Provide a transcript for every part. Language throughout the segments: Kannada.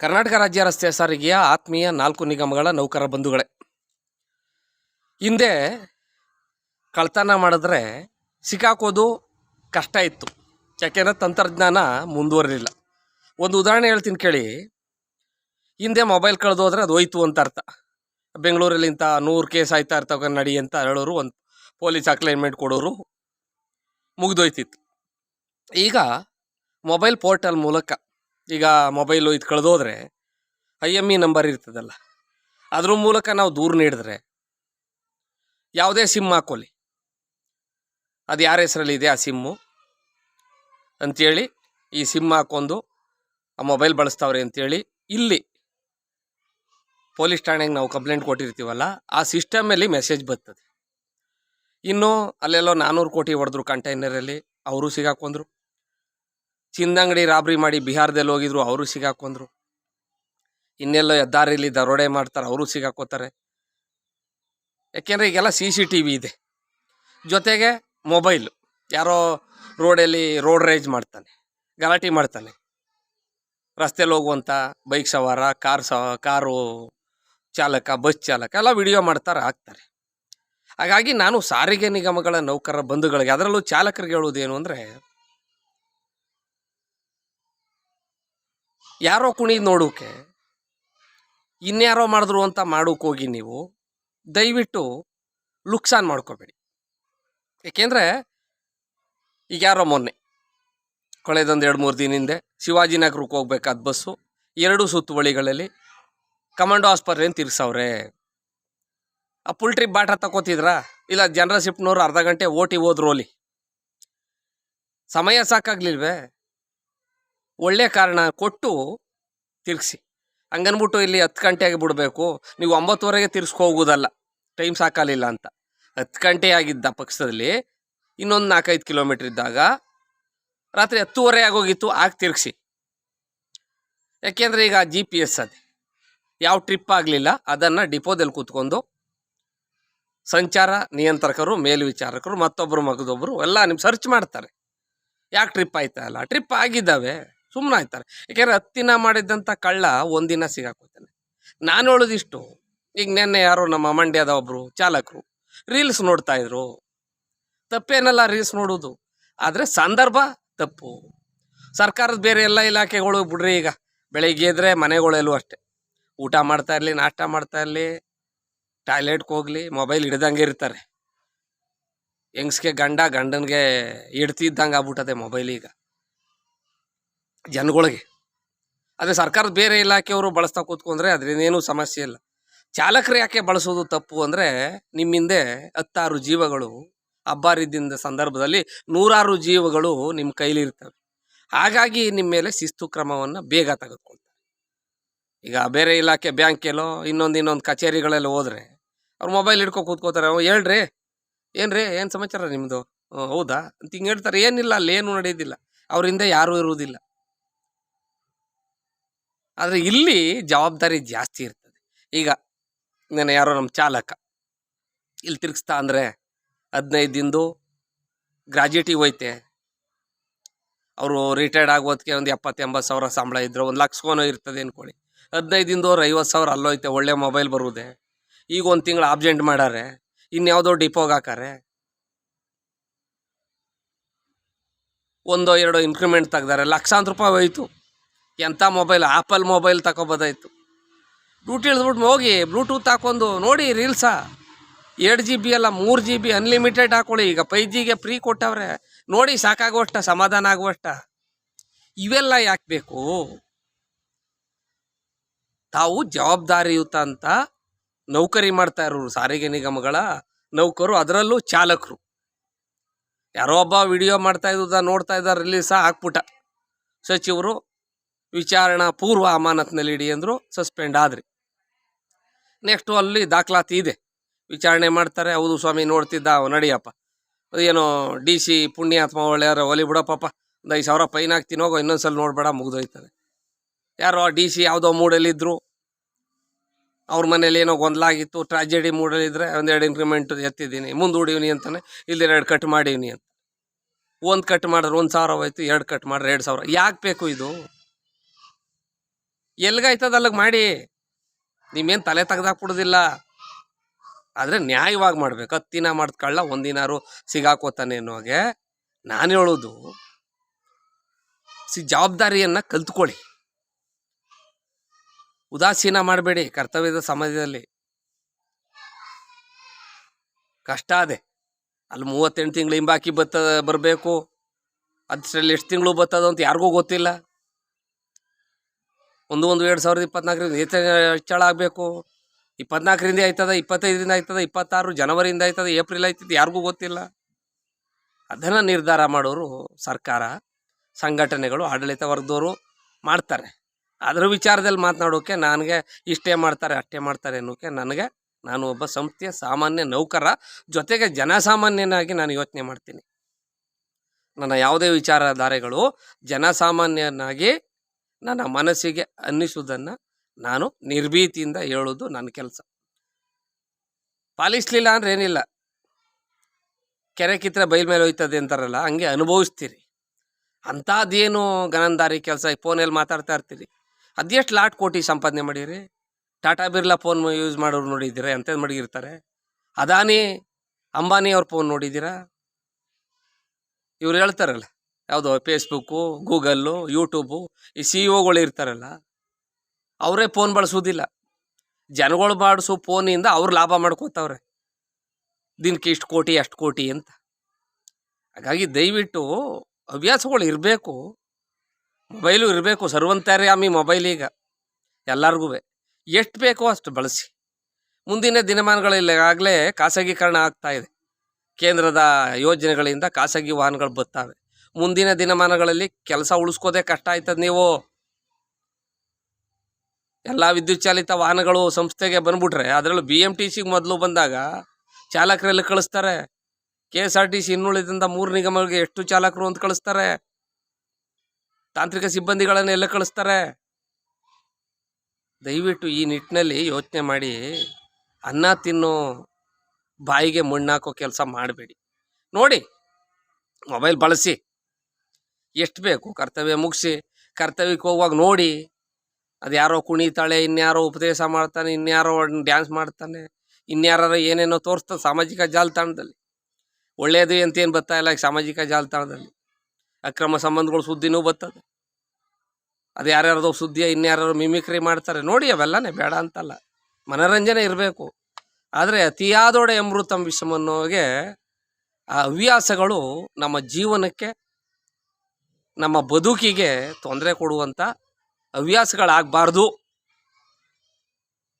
ಕರ್ನಾಟಕ ರಾಜ್ಯ ರಸ್ತೆ ಸಾರಿಗೆಯ ಆತ್ಮೀಯ ನಾಲ್ಕು ನಿಗಮಗಳ ನೌಕರ ಬಂಧುಗಳೇ. ಹಿಂದೆ ಕಳ್ತನ ಮಾಡಿದ್ರೆ ಸಿಕ್ಕಾಕೋದು ಕಷ್ಟ ಇತ್ತು. ಯಾಕೆಂದರೆ ತಂತ್ರಜ್ಞಾನ ಮುಂದುವರಿಲಿಲ್ಲ. ಒಂದು ಉದಾಹರಣೆ ಹೇಳ್ತೀನಿ ಕೇಳಿ. ಹಿಂದೆ ಮೊಬೈಲ್ ಕಳೆದು ಹೋದರೆ ಅದು ಹೋಯ್ತು ಅಂತ ಅರ್ಥ. ಬೆಂಗಳೂರಲ್ಲಿ ಇಂಥ ನೂರು ಕೇಸ್ ಆಯ್ತಾ ಇರ್ತಾವ ನಡಿ ಅಂತ ಹೇಳೋರು ಒಂದು ಪೊಲೀಸ್ ಅಕ್ಲೈನ್ಮೆಂಟ್ ಕೊಡೋರು ಮುಗಿದೋಯ್ತಿತ್ತು. ಈಗ ಮೊಬೈಲ್ ಪೋರ್ಟಲ್ ಮೂಲಕ ಈಗ ಮೊಬೈಲು ಇದು ಕಳೆದೋದ್ರೆ ಐ ಎಂ ಇ ನಂಬರ್ ಇರ್ತದಲ್ಲ, ಅದ್ರ ಮೂಲಕ ನಾವು ದೂರು ನೀಡಿದ್ರೆ ಯಾವುದೇ ಸಿಮ್ ಹಾಕೋಲಿ ಅದು ಯಾರ ಹೆಸರಲ್ಲಿ ಇದೆ ಆ ಸಿಮ್ಮು ಅಂಥೇಳಿ ಈ ಸಿಮ್ ಹಾಕೊಂಡು ಆ ಮೊಬೈಲ್ ಬಳಸ್ತಾವ್ರಿ ಅಂಥೇಳಿ ಇಲ್ಲಿ ಪೊಲೀಸ್ ಠಾಣೆಗೆ ನಾವು ಕಂಪ್ಲೇಂಟ್ ಕೊಟ್ಟಿರ್ತೀವಲ್ಲ, ಆ ಸಿಸ್ಟಮಲ್ಲಿ ಮೆಸೇಜ್ ಬರ್ತದೆ. ಇನ್ನು ಅಲ್ಲೆಲ್ಲೋ ನಾನ್ನೂರು ಕೋಟಿ ಹೊಡೆದ್ರು ಕಂಟೈನರಲ್ಲಿ ಅವರು ಸಿಗಾಕೊಂಡ್ರು ಚಿನ್ನಂಗಡಿ ರಾಬ್ರಿ ಮಾಡಿ ಬಿಹಾರದಲ್ಲಿ ಹೋಗಿದ್ರು, ಅವರು ಸಿಗಾಕೊಂಡ್ರು ಇನ್ನೆಲ್ಲೋ ದಾರಿಲಿ ದರೋಡೆ ಮಾಡ್ತಾರೆ, ಅವರು ಸಿಗಾಕೋತಾರೆ. ಯಾಕೆಂದರೆ ಈಗೆಲ್ಲ ಸಿ ಸಿ ಟಿ ವಿ ಇದೆ. ಜೊತೆಗೆ ಮೊಬೈಲು, ಯಾರೋ ರೋಡಲ್ಲಿ ರೋಡ್ ರೇಜ್ ಮಾಡ್ತಾನೆ, ಗಲಾಟೆ ಮಾಡ್ತಾನೆ. ರಸ್ತೆಯಲ್ಲಿ ಹೋಗುವಂಥ ಬೈಕ್ ಸವಾರ, ಕಾರ್ ಸ ಕಾರು ಚಾಲಕ, ಬಸ್ ಚಾಲಕ ಎಲ್ಲ ವಿಡಿಯೋ ಮಾಡ್ತಾರೆ, ಹಾಕ್ತಾರೆ. ಹಾಗಾಗಿ ನಾನು ಸಾರಿಗೆ ನಿಗಮಗಳ ನೌಕರರ ಬಂಧುಗಳಿಗೆ, ಅದರಲ್ಲೂ ಚಾಲಕರಿಗೆ ಹೇಳೋದೇನು ಅಂದರೆ ಯಾರೋ ಕುಣಿದು ನೋಡೋಕೆ, ಇನ್ಯಾರೋ ಮಾಡಿದ್ರು ಅಂತ ಮಾಡೋಕೆ ಹೋಗಿ ನೀವು, ದಯವಿಟ್ಟು ಲುಕ್ಸಾನ್ ಮಾಡ್ಕೋಬೇಡಿ. ಏಕೆಂದರೆ, ಈಗ ಯಾರೋ ಮೊನ್ನೆ, ಕಳೆದೊಂದು ಎರಡು ಮೂರು ದಿನ ಹಿಂದೆ ಶಿವಾಜಿನಗರಕ್ಕೆ ಹೋಗ್ಬೇಕಾದ ಬಸ್ಸು, ಎರಡು ಸುತ್ತುವಳಿಗಳಲ್ಲಿ ಕಮಾಂಡೋ ಆಸ್ಪತ್ರೆಯನ್ನು ತಿರ್ಸವ್ರೆ ಆ ಟ್ರಿಪ್ ಬಾಟ ತಗೋತಿದ್ರಾ ಇಲ್ಲ ಜನರ ಶಿಫ್ಟ್ನವ್ರು ಅರ್ಧ ಗಂಟೆ ಓಟಿ ಹೋದ್ರು ಸಮಯ ಸಾಕಾಗ್ಲಿಲ್ವೇ? ಒಳ್ಳೆ ಕಾರಣ ಕೊಟ್ಟು ತಿರ್ಗಿಸಿ. ಹಂಗನ್ಬಿಟ್ಟು ಇಲ್ಲಿ ಹತ್ತು ಗಂಟೆಗೆ ಬಿಡಬೇಕು. ನೀವು ಒಂಬತ್ತುವರೆಗೆ ತಿರ್ಸ್ಕೊ ಹೋಗೋದಲ್ಲ. ಟೈಮ್ ಸಾಕಾಲಿಲ್ಲ ಅಂತ. ಹತ್ತು ಗಂಟೆ ಆಗಿದ್ದ ಪಕ್ಷದಲ್ಲಿ ಇನ್ನೊಂದು ನಾಲ್ಕೈದು ಕಿಲೋಮೀಟ್ರ್ ಇದ್ದಾಗ ರಾತ್ರಿ ಹತ್ತುವರೆ ಆಗೋಗಿತ್ತು, ಆಗ ತಿರ್ಗಿಸಿ. ಯಾಕೆಂದರೆ ಈಗ ಜಿ ಪಿ ಎಸ್ ಅದೇ. ಯಾವ ಟ್ರಿಪ್ ಆಗಲಿಲ್ಲ, ಅದನ್ನು ಡಿಪೋದಲ್ಲಿ ಕೂತ್ಕೊಂಡು ಸಂಚಾರ ನಿಯಂತ್ರಕರು, ಮೇಲ್ವಿಚಾರಕರು ಮತ್ತೊಬ್ಬರು ಮಗದೊಬ್ಬರು ಎಲ್ಲ ನಿಮ್ಮ ಸರ್ಚ್ ಮಾಡ್ತಾರೆ. ಯಾಕೆ ಟ್ರಿಪ್ ಆಯ್ತಾ ಅಲ್ಲ? ಟ್ರಿಪ್ ಆಗಿದ್ದಾವೆ. ಸುಮ್ಮನೆ ಆಯ್ತಾರೆ. ಯಾಕೆಂದ್ರೆ ಹತ್ತಿನ ಮಾಡಿದ್ದಂಥ ಕಳ್ಳ ಒಂದಿನ ಸಿಗಾಕೋತಾನೆ ನಾನು ಹೇಳೋದಿಷ್ಟು ಈಗ ನೆನ್ನೆ ಯಾರೋ ನಮ್ಮ ಮಂಡ್ಯದ ಒಬ್ಬರು ಚಾಲಕರು ರೀಲ್ಸ್ ನೋಡ್ತಾ ಇದ್ರು. ತಪ್ಪೇನಲ್ಲ ರೀಲ್ಸ್ ನೋಡೋದು. ಆದರೆ ಸಂದರ್ಭ ತಪ್ಪು. ಸರ್ಕಾರದ ಬೇರೆ ಎಲ್ಲ ಇಲಾಖೆಗಳು ಬಿಡ್ರಿ ಈಗ. ಬೆಳಿಗ್ಗೆ ಎದ್ರೆ ಮನೆಗಳೆಲ್ಲೂ ಅಷ್ಟೇ. ಊಟ ಮಾಡ್ತಾ ಇರಲಿ, ನಾಷ್ಟ ಮಾಡ್ತಾ ಇರಲಿ, ಟಾಯ್ಲೆಟ್ಗೆ ಹೋಗ್ಲಿ, ಮೊಬೈಲ್ ಹಿಡ್ದಂಗೆ ಇರ್ತಾರೆ. ಹೆಂಗ್ಸ್ಗೆ ಗಂಡ ಗಂಡನಿಗೆ ಹಿಡ್ತಿದ್ದಂಗೆ ಆಗ್ಬಿಟ್ಟದೆ ಮೊಬೈಲ್ ಈಗ. ಜನಗಳಿಗೆ. ಅದೇ ಸರ್ಕಾರದ ಬೇರೆ ಇಲಾಖೆಯವರು ಬಳಸ್ತಾ ಕೂತ್ಕೊಂಡ್ರೆ ಅದ್ರೇನೇನು ಸಮಸ್ಯೆ ಇಲ್ಲ. ಚಾಲಕರು ಯಾಕೆ ಬಳಸೋದು ತಪ್ಪು ಅಂದರೆ ನಿಮ್ಮಿಂದೆ ಹತ್ತಾರು ಜೀವಗಳು ಹಬ್ಬಾರಿದ್ದಿಂದ ಸಂದರ್ಭದಲ್ಲಿ ನೂರಾರು ಜೀವಗಳು ನಿಮ್ಮ ಕೈಲಿರ್ತವೆ ಹಾಗಾಗಿ ನಿಮ್ಮ ಮೇಲೆ ಶಿಸ್ತು ಕ್ರಮವನ್ನು ಬೇಗ ತೆಗೆದುಕೊಳ್ತಾರೆ. ಈಗ ಬೇರೆ ಇಲಾಖೆ ಬ್ಯಾಂಕೆಲ್ಲೋ ಇನ್ನೊಂದು ಇನ್ನೊಂದು ಕಚೇರಿಗಳೆಲ್ಲ ಹೋದರೆ ಅವ್ರು ಮೊಬೈಲ್ ಹಿಡ್ಕೊ ಕೂತ್ಕೋತಾರೆ ಅವ್ರು ಹೇಳ್ರಿ. ಏನ್ರಿ? ಏನು ಸಮಾಚಾರ ನಿಮ್ಮದು ಹೌದಾ? ಅಂತ ಹಿಂಗೆ ಹೇಳ್ತಾರೆ. ಏನಿಲ್ಲ ಅಲ್ಲಿ ಏನೂ ನಡೆಯೋದಿಲ್ಲ ಅವರಿಂದ ಯಾರೂ ಇರುವುದಿಲ್ಲ. ಆದರೆ ಇಲ್ಲಿ ಜವಾಬ್ದಾರಿ ಜಾಸ್ತಿ ಇರ್ತದೆ. ಈಗ ನಾನು ಯಾರೋ ನಮ್ಮ ಚಾಲಕ ಇಲ್ಲಿ ತಿರ್ಗಿಸ್ತಾ ಅಂದರೆ ಹದಿನೈದು ದಿನದ್ದು ಗ್ರಾಜ್ಯುಟಿ ಹೋಯ್ತೆ. ಅವರು ರಿಟೈರ್ಡ್ ಆಗೋದಕ್ಕೆ ಒಂದು ಎಪ್ಪತ್ತು ಎಂಬತ್ತು ಸಾವಿರ ಸಂಬಳ ಇದ್ದರು ಒಂದು ಲಕ್ಷಕೋನೋ ಇರ್ತದೆ ಅಂದ್ಕೊಳ್ಳಿ ಹದಿನೈದು ದಿನದವ್ರು ಐವತ್ತು ಸಾವಿರ ಅಲ್ಲೋಯ್ತೆ, ಒಳ್ಳೆ ಮೊಬೈಲ್ ಬರುವುದೇ ಈಗ ಒಂದು ತಿಂಗಳು ಆಬ್ಜೆಂಟ್ ಮಾಡಾರೆ, ಇನ್ಯಾವುದೋ ಡಿಪೋಗೆ ಹಾಕಾರೆ ಒಂದೋ ಎರಡೋ ಇನ್ಕ್ರಿಮೆಂಟ್ ತೆಗ್ದಾರೆ, ಲಕ್ಷಾಂತರ ರೂಪಾಯಿ ಹೋಯ್ತು. ಎಂಥ ಮೊಬೈಲ್? ಆಪಲ್ ಮೊಬೈಲ್ ತಗೊಬೋದಾಯ್ತು ಡ್ಯೂಟಿ ಇಳಿದ್ಬಿಟ್ಟು ಹೋಗಿ ಬ್ಲೂಟೂತ್ ಹಾಕೊಂಡು ನೋಡಿ ರೀಲ್ಸಾ ಎರಡು ಜಿ ಬಿ ಅಲ್ಲ, ಮೂರು ಜಿ ಬಿ ಅನ್ಲಿಮಿಟೆಡ್ ಹಾಕೊಳ್ಳಿ. ಈಗ ಫೈ ಜಿಗೆ ಫ್ರೀ ಕೊಟ್ಟವ್ರೆ, ನೋಡಿ ಸಾಕಾಗುವಷ್ಟ, ಸಮಾಧಾನ ಆಗುವಷ್ಟ. ಇವೆಲ್ಲ ಯಾಕೆ ಬೇಕು? ತಾವು ಜವಾಬ್ದಾರಿಯುತ ಅಂತ ನೌಕರಿ ಮಾಡ್ತಾ ಇರೋರು, ಸಾರಿಗೆ ನಿಗಮಗಳ ನೌಕರು, ಅದರಲ್ಲೂ ಚಾಲಕರು. ಯಾರೋ ಒಬ್ಬ ವಿಡಿಯೋ ಮಾಡ್ತಾ ಇದ್ದ ನೋಡ್ತಾ ಇದ್ದಾರೆ ರಿಲೀಸ ಹಾಕ್ಬಿಟ್ಟ. ಸಚಿವರು ವಿಚಾರಣಾ ಪೂರ್ವ ಅಮಾನತ್ನಲ್ಲಿ ಇಡಿ ಅಂದರು ಸಸ್ಪೆಂಡ್ ಆದ್ರಿ. ನೆಕ್ಸ್ಟು ಅಲ್ಲಿ ದಾಖಲಾತಿ ಇದೆ. ವಿಚಾರಣೆ ಮಾಡ್ತಾರೆ, ಹೌದು ಸ್ವಾಮಿ ನೋಡ್ತಿದ್ದ ನಡಿಯಪ್ಪ. ಏನೋ ಡಿ ಸಿ ಪುಣ್ಯಾತ್ಮ ಒಳ್ಳೆಯವರ ಒಲಿ ಬಿಡಪ್ಪ, ಒಂದು ಐದು ಸಾವಿರ ಫೈನ್ ಹಾಕ್ತೀನಿ ಹೋಗೋ, ಇನ್ನೊಂದ್ಸಲ ನೋಡ್ಬೇಡ, ಮುಗ್ದೋಯ್ತದೆ. ಯಾರೋ ಡಿ ಸಿ ಯಾವುದೋ ಮೂಡಲ್ಲಿದ್ದರು ಅವ್ರ ಮನೇಲಿ ಏನೋ ಗೊಂದಲ ಆಗಿತ್ತು ಟ್ರಾಜೆಡಿ ಮೂಡಲ್ಲಿದ್ದರೆ ಒಂದೆರಡು ಇನ್ಕ್ರಿಮೆಂಟ್ ಎತ್ತಿದ್ದೀನಿ, ಮುಂದೂಡಿವ್ನಿ ಅಂತಾನೆ ಇಲ್ಲಿ ಎರಡು ಕಟ್ ಮಾಡೀನಿ ಅಂತ. ಒಂದು ಕಟ್ ಮಾಡಿದ್ರೆ ಒಂದು ಸಾವಿರ ಹೋಯ್ತು, ಎರಡು ಕಟ್ ಮಾಡಿದ್ರೆ ಎರಡು ಸಾವಿರ. ಯಾಕೆ ಬೇಕು ಇದು? ಎಲ್ಗಾಯ್ತದ ಅಲ್ಲಿಗೆ ಮಾಡಿ. ನಿಮ್ಮೇನು ತಲೆ ತೆಗ್ದಾಕ್ಬಿಡೋದಿಲ್ಲ. ಆದರೆ ನ್ಯಾಯವಾಗಿ ಮಾಡ್ಬೇಕು. ಹತ್ತಿನ ಕಳ್ಳ ಒಂದಿನಾರು ಸಿಗಾಕೋತಾನೆ ಅನ್ನೋಗೆ ನಾನು ಹೇಳೋದು, ಸಿ ಜವಾಬ್ದಾರಿಯನ್ನು ಕಲ್ತ್ಕೊಳ್ಳಿ. ಉದಾಸೀನ ಮಾಡಬೇಡಿ ಕರ್ತವ್ಯದ ಸಮಾಜದಲ್ಲಿ. ಕಷ್ಟ ಅದೇ. ಅಲ್ಲಿ ಮೂವತ್ತೆಂಟು ತಿಂಗಳು ಹಿಂಬಾಕಿ ಬತ್ತ, ಬರಬೇಕು. ಅದ್ರಲ್ಲಿ ಎಷ್ಟು ತಿಂಗಳು ಬತ್ತದ ಅಂತ ಯಾರಿಗೂ ಗೊತ್ತಿಲ್ಲ. ಒಂದು ಒಂದು ಎರಡು ಸಾವಿರದ ಇಪ್ಪತ್ನಾಲ್ಕರಿಂದ ವೇತನ ಹೆಚ್ಚಳ ಆಗಬೇಕು. ಇಪ್ಪತ್ನಾಲ್ಕರಿಂದ ಆಯ್ತದ, ಇಪ್ಪತ್ತೈದರಿಂದ ಆಯ್ತದ, ಇಪ್ಪತ್ತಾರು ಜನವರಿಯಿಂದ ಆಯ್ತದ, ಏಪ್ರಿಲ್ ಆಯ್ತದ, ಯಾರಿಗೂ ಗೊತ್ತಿಲ್ಲ. ಅದನ್ನು ನಿರ್ಧಾರ ಮಾಡೋರು ಸರ್ಕಾರ, ಸಂಘಟನೆಗಳು, ಆಡಳಿತ ವರ್ಗದವರು ಮಾಡ್ತಾರೆ. ಅದರ ವಿಚಾರದಲ್ಲಿ ಮಾತನಾಡೋಕೆ ನನಗೆ ಇಷ್ಟೇ ಮಾಡ್ತಾರೆ, ಅಷ್ಟೇ ಮಾಡ್ತಾರೆ ಅನ್ನೋಕ್ಕೆ ನನಗೆ ನಾನು ಒಬ್ಬ ಸಂಸ್ಥೆಯ ಸಾಮಾನ್ಯ ನೌಕರ ಜೊತೆಗೆ ಜನಸಾಮಾನ್ಯನಾಗಿ ನಾನು ಯೋಚನೆ ಮಾಡ್ತೀನಿ. ನನ್ನ ಯಾವುದೇ ವಿಚಾರಧಾರೆಗಳು ಜನಸಾಮಾನ್ಯನಾಗಿ ನನ್ನ ಮನಸ್ಸಿಗೆ ಅನ್ನಿಸುವುದನ್ನು ನಾನು ನಿರ್ಭೀತಿಯಿಂದ ಹೇಳೋದು ನನ್ನ ಕೆಲಸ. ಪಾಲಿಸ್ಲಿಲ್ಲ ಅಂದ್ರೆ ಏನಿಲ್ಲ. ಕೆರೆ ಕಿತ್ತರೆ ಬೈಲ್ ಮೇಲೆ ಹೋಯ್ತದೆ ಅಂತಾರಲ್ಲ, ಹಂಗೆ ಅನುಭವಿಸ್ತೀರಿ. ಅಂಥದ್ದೇನು ಗನಂದಾರಿ ಕೆಲಸ ಫೋನಲ್ಲಿ ಮಾತಾಡ್ತಾ ಇರ್ತೀರಿ. ಅದೆಷ್ಟು ಲಾಟ್ ಕೋಟಿ ಸಂಪಾದನೆ ಮಾಡೀರಿ? ಟಾಟಾ ಬಿರ್ಲಾ ಫೋನ್ ಯೂಸ್ ಮಾಡೋರು ನೋಡಿದ್ದೀರಾ? ಎಂಥದ್ದು ಮಡಗಿರ್ತಾರೆ ಅದಾನಿ ಅಂಬಾನಿ ಅವ್ರ ಫೋನ್ ನೋಡಿದ್ದೀರಾ? ಇವ್ರು ಹೇಳ್ತಾರಲ್ಲ ಯಾವುದೋ ಫೇಸ್ಬುಕ್ಕು ಗೂಗಲ್ಲು ಯೂಟ್ಯೂಬು ಈ ಸಿ ಒಗಳು ಇರ್ತಾರಲ್ಲ, ಅವರೇ ಫೋನ್ ಬಳಸೋದಿಲ್ಲ ಜನಗಳು ಬಾಡಿಸೋ ಫೋನಿಂದ ಅವ್ರು ಲಾಭ ಮಾಡ್ಕೋತಾವ್ರೆ. ದಿನಕ್ಕೆ ಇಷ್ಟು ಕೋಟಿ, ಅಷ್ಟು ಕೋಟಿ ಅಂತ. ಹಾಗಾಗಿ ದಯವಿಟ್ಟು ಹವ್ಯಾಸಗಳು ಇರಬೇಕು. ಮೊಬೈಲು ಇರಬೇಕು ಸರ್ವಂತರ್ಯಾಮಿ ಮೊಬೈಲ್ ಈಗ ಎಲ್ಲರಿಗೂ ಎಷ್ಟು ಬೇಕೋ ಅಷ್ಟು ಬಳಸಿ. ಮುಂದಿನ ದಿನಮಾನಗಳಲ್ಲಿ ಆಗಲೇ ಖಾಸಗೀಕರಣ ಆಗ್ತಾ ಇದೆ. ಕೇಂದ್ರದ ಯೋಜನೆಗಳಿಂದ ಖಾಸಗಿ ವಾಹನಗಳು ಬರ್ತವೆ ಮುಂದಿನ ದಿನಮಾನಗಳಲ್ಲಿ ಕೆಲಸ ಉಳಿಸ್ಕೋದೇ ಕಷ್ಟ ಆಯ್ತದ ನೀವು. ಎಲ್ಲ ವಿದ್ಯುತ್ ಚಾಲಿತ ವಾಹನಗಳು ಸಂಸ್ಥೆಗೆ ಬಂದ್ಬಿಟ್ರೆ, ಅದರಲ್ಲೂ ಬಿ ಎಂ ಟಿ ಸಿಗೆ ಮೊದಲು ಬಂದಾಗ ಚಾಲಕರೆಲ್ಲ ಕಳಿಸ್ತಾರೆ. K S R T C ಇನ್ನುಳಿದಿಂದ ಮೂರು ನಿಗಮಗಳಿಗೆ ಎಷ್ಟು ಚಾಲಕರು ಅಂತ ಕಳಿಸ್ತಾರೆ. ತಾಂತ್ರಿಕ ಸಿಬ್ಬಂದಿಗಳನ್ನ ಎಲ್ಲ ಕಳಿಸ್ತಾರೆ. ದಯವಿಟ್ಟು ಈ ನಿಟ್ಟಿನಲ್ಲಿ ಯೋಚನೆ ಮಾಡಿ, ಅನ್ನ ತಿನ್ನೋ ಬಾಯಿಗೆ ಮಣ್ಣಾಕೋ ಕೆಲಸ ಮಾಡಬೇಡಿ. ನೋಡಿ, ಮೊಬೈಲ್ ಬಳಸಿ. ಎಷ್ಟು ಬೇಕು? ಕರ್ತವ್ಯ ಮುಗಿಸಿ, ಕರ್ತವ್ಯಕ್ಕೆ ಹೋಗುವಾಗ ನೋಡಿ. ಅದು ಯಾರೋ ಕುಣಿತಾಳೆ, ಇನ್ಯಾರೋ ಉಪದೇಶ ಮಾಡ್ತಾನೆ, ಇನ್ಯಾರೋ ಡ್ಯಾನ್ಸ್ ಮಾಡ್ತಾನೆ ಇನ್ಯಾರ ಏನೇನೋ ತೋರಿಸ್ತಾನೆ ಸಾಮಾಜಿಕ ಜಾಲತಾಣದಲ್ಲಿ. ಒಳ್ಳೆಯದು ಅಂತ ಏನು ಬರ್ತಾ ಇಲ್ಲ ಈ ಸಾಮಾಜಿಕ ಜಾಲತಾಣದಲ್ಲಿ. ಅಕ್ರಮ ಸಂಬಂಧಗಳು ಸುದ್ದಿನೂ ಬರ್ತದೆ. ಅದು ಯಾರ್ಯಾರ್ದೋ ಸುದ್ದಿಯ ಇನ್ಯಾರು ಮಿಮಿಕ್ರಿ ಮಾಡ್ತಾರೆ. ನೋಡಿ ಅವೆಲ್ಲನೇ, ಬೇಡ ಅಂತಲ್ಲ. ಮನರಂಜನೆ ಇರಬೇಕು. ಆದರೆ ಅತಿಯಾದೊಡೆ ಅಮೃತಂ ವಿಷಮನ್ನೋಗೆ ಆ ಹವ್ಯಾಸಗಳು ನಮ್ಮ ಜೀವನಕ್ಕೆ ನಮ್ಮ ಬದುಕಿಗೆ ತೊಂದರೆ ಕೊಡುವಂಥ ಹವ್ಯಾಸಗಳಾಗಬಾರ್ದು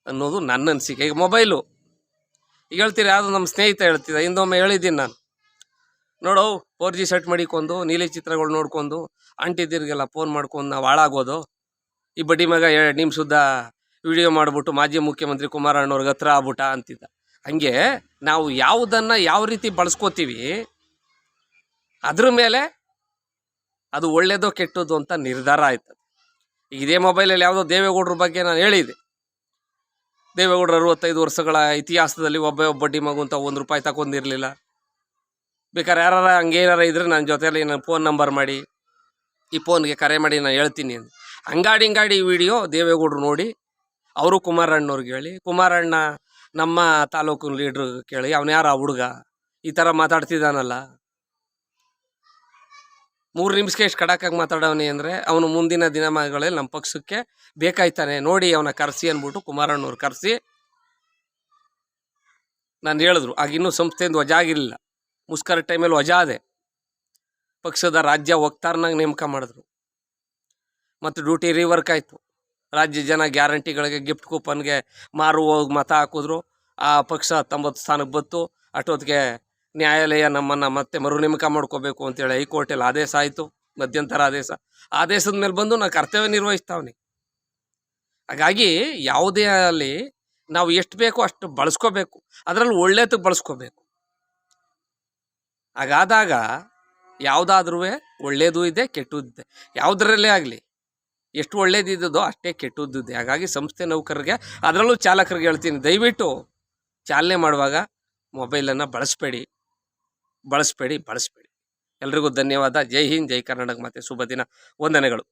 ಅನ್ನೋದು ನನ್ನ ಅನಿಸಿಕೆ. ಈಗ ಮೊಬೈಲು. ಈಗ ಹೇಳ್ತೀರಿ ಯಾವುದು ನಮ್ಮ ಸ್ನೇಹಿತ ಹೇಳ್ತಿದ್ದ, ಹಿಂದೊಮ್ಮೆ ಹೇಳಿದ್ದೀನಿ ನಾನು. ನೋಡು ಫೋರ್ ಜಿ ಸೆಟ್ ಮಾಡಿಕೊಂಡು, ನೀಲಿ ಚಿತ್ರಗಳು ನೋಡ್ಕೊಂಡು ಅಂಟಿದ್ದೀರಿಗೆಲ್ಲ ಫೋನ್ ಮಾಡ್ಕೊಂಡು ನಾವು ಹಾಳಾಗೋದು. ಈ ಬಡ್ಡಿ ಮಗ ಎರಡು ನಿಮಿಷದ ವಿಡಿಯೋ ಮಾಡಿಬಿಟ್ಟು ಮಾಜಿ ಮುಖ್ಯಮಂತ್ರಿ ಕುಮಾರಣ್ಣವ್ರಿಗೆ ಹತ್ರ ಆಗ್ಬಿಟ್ಟ ಅಂತಿದ್ದ. ಹಂಗೆ ನಾವು ಯಾವುದನ್ನು ಯಾವ ರೀತಿ ಬಳಸ್ಕೋತೀವಿ, ಅದ್ರ ಮೇಲೆ ಅದು ಒಳ್ಳೆಯದೋ ಕೆಟ್ಟದ್ದು ಅಂತ ನಿರ್ಧಾರ ಆಯ್ತದೆ. ಈಗ ಇದೇ ಮೊಬೈಲಲ್ಲಿ ಯಾವುದೋ ದೇವೇಗೌಡರ ಬಗ್ಗೆ ನಾನು ಹೇಳಿದೆ. ದೇವೇಗೌಡರು ಅರವತ್ತೈದು ವರ್ಷಗಳ ಇತಿಹಾಸದಲ್ಲಿ ಒಬ್ಬ ಒಬ್ಬ ಬಡ್ಡಿ ಮಗು ಅಂತ ಒಂದು ರೂಪಾಯಿ ತಗೊಂಡಿರಲಿಲ್ಲ ಬೇಕಾದ್ರೆ ಯಾರು ಹಂಗೇನಾರ ಇದ್ರೆ ನನ್ನ ಜೊತೆಯಲ್ಲಿ ನನ್ನ ಫೋನ್ ನಂಬರ್ ಮಾಡಿ, ಈ ಫೋನ್ಗೆ ಕರೆ ಮಾಡಿ ನಾನು ಹೇಳ್ತೀನಿ ಅಂತ ಅಂಗಾಡಿ ಹಿಂಗಾಡಿ ವಿಡಿಯೋ ದೇವೇಗೌಡರು ನೋಡಿ, ಅವರು ಕುಮಾರಣ್ಣವ್ರಿಗೆ ಹೇಳಿ, ಕುಮಾರಣ್ಣ ನಮ್ಮ ತಾಲೂಕು ಲೀಡ್ರ್ ಕೇಳಿ, ಅವನು ಯಾರು ಆ ಹುಡುಗ? ಈ ಥರ ಮಾತಾಡ್ತಿದ್ದಾನಲ್ಲ. ಮೂರು ನಿಮಿಷಕ್ಕೆ ಎಷ್ಟು ಕಡಕಾಗಿ ಮಾತಾಡವನಿ ಅಂದರೆ ಅವನು ಮುಂದಿನ ದಿನಮಾನಗಳಲ್ಲಿ ನಮ್ಮ ಪಕ್ಷಕ್ಕೆ ಬೇಕಾಯ್ತಾನೆ. ನೋಡಿ ಅವನ ಕರೆಸಿ ಅಂದ್ಬಿಟ್ಟು ಕುಮಾರಣ್ಣವ್ರು ಕರೆಸಿ. ನಾನು ಹೇಳಿದ್ರು, ಆಗ ಇನ್ನೂ ಸಂಸ್ಥೆಯಿಂದ ವಜಾ ಆಗಿರಲಿಲ್ಲ ಮುಸ್ಕರ ಟೈಮಲ್ಲಿ ವಜಾ ಅದೆ ಪಕ್ಷದ ರಾಜ್ಯ ವಕ್ತಾರನಾಗ ನೇಮಕ ಮಾಡಿದ್ರು. ಮತ್ತು ಡ್ಯೂಟಿ ರಿವರ್ಕ್ ಆಯಿತು. ರಾಜ್ಯ ಜನ ಗ್ಯಾರಂಟಿಗಳಿಗೆ ಗಿಫ್ಟ್ ಕೂಪನ್ಗೆ ಮಾರು ಹೋಗಿ ಮತ ಹಾಕಿದ್ರು. ಆ ಪಕ್ಷ ಹತ್ತೊಂಬತ್ತು ಸ್ಥಾನಕ್ಕೆ ಬಂತು. ಅಷ್ಟೊತ್ತಿಗೆ ನ್ಯಾಯಾಲಯ ನಮ್ಮನ್ನು ಮತ್ತೆ ಮರು ನೇಮಕ ಮಾಡ್ಕೋಬೇಕು ಅಂತೇಳಿ ಹೈಕೋರ್ಟಲ್ಲಿ ಆದೇಶ ಆಯಿತು, ಮಧ್ಯಂತರ ಆದೇಶ. ಆದೇಶದ ಮೇಲೆ ಬಂದು ನಾನು ಕರ್ತವ್ಯ ನಿರ್ವಹಿಸ್ತಾವನಿ. ಹಾಗಾಗಿ ಯಾವುದೇ ಅಲ್ಲಿ ನಾವು ಎಷ್ಟು ಬೇಕೋ ಅಷ್ಟು ಬಳಸ್ಕೋಬೇಕು. ಅದರಲ್ಲಿ ಒಳ್ಳೇದು ಬಳಸ್ಕೋಬೇಕು. ಹಾಗಾದಾಗ ಯಾವುದಾದ್ರೂ ಒಳ್ಳೇದು ಇದೆ, ಕೆಟ್ಟದ್ದು ಇದೆ. ಯಾವುದರಲ್ಲೇ ಆಗಲಿ ಎಷ್ಟು ಒಳ್ಳೇದಿದ್ದದೋ ಅಷ್ಟೇ ಕೆಟ್ಟದ್ದಿದೆ ಹಾಗಾಗಿ ಸಂಸ್ಥೆ ನೌಕರರಿಗೆ, ಅದರಲ್ಲೂ ಚಾಲಕರಿಗೆ ಹೇಳ್ತೀನಿ, ದಯವಿಟ್ಟು ಚಾಲನೆ ಮಾಡುವಾಗ ಮೊಬೈಲನ್ನು ಬಳಸಬೇಡಿ. ಬಳಸಬೇಡಿ ಬಳಸಬೇಡಿ. ಎಲ್ರಿಗೂ ಧನ್ಯವಾದ. ಜೈ ಹಿಂದ್ ಜೈ ಕರ್ನಾಟಕ. ಮತ್ತೆ ಶುಭ ದಿನ. ವಂದನೆಗಳು.